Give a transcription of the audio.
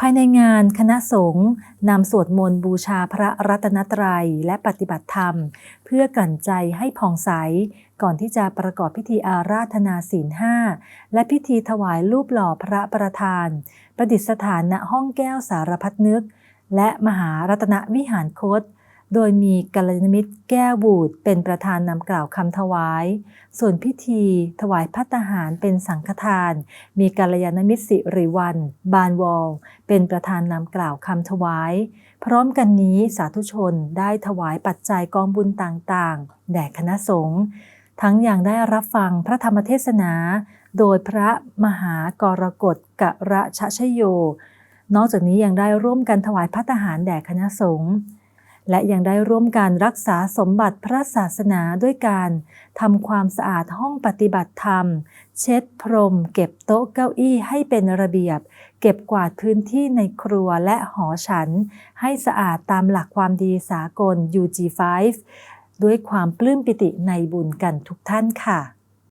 ภายในงานคณะสงฆ์นำสวดมนต์บูชาพระรัตนตรัยและปฏิบัติธรรม เพื่อกลั่นใจให้ผ่องใส ก่อนที่จะประกอบพิธีอาราธนาศีลห้าและพิธีถวายรูปหล่อพระประธาน ประดิษฐานณห้องแก้วสารพัดนึก และมหารัตนวิหารคต โดยมีกัลยาณมิตรแก้วบูดเป็นประธานนำกล่าวคำถวาย ส่วนพิธีถวายพัตหารเป็นสังฆทาน มีกัลยาณมิตรสิริวัลบานวอลเป็นประธานนำกล่าวคำถวาย พร้อมกันนี้สาธุชนได้ถวายปัจจัยกองบุญต่างๆ แด่คณะสงฆ์ทั้งอยังได้รับฟังพระธรรมเทศนา โดยพระมหากรกฎกะระชะชโย นอกจากนี้ยังได้ร่วมกันถวายพัตหารแด่คณะสงฆ์ และยังได้ร่วมการรักษาสมบัติพระศาสนาด้วยการทำความสะอาดห้องปฏิบัติธรรม เช็ดพรม เก็บโต๊ะเก้าอี้ให้เป็นระเบียบ เก็บกวาดพื้นที่ในครัวและหอฉัน ให้สะอาดตามหลักความดีสากล UG5 ด้วยความปลื้มปิติในบุญกันทุกท่านค่ะ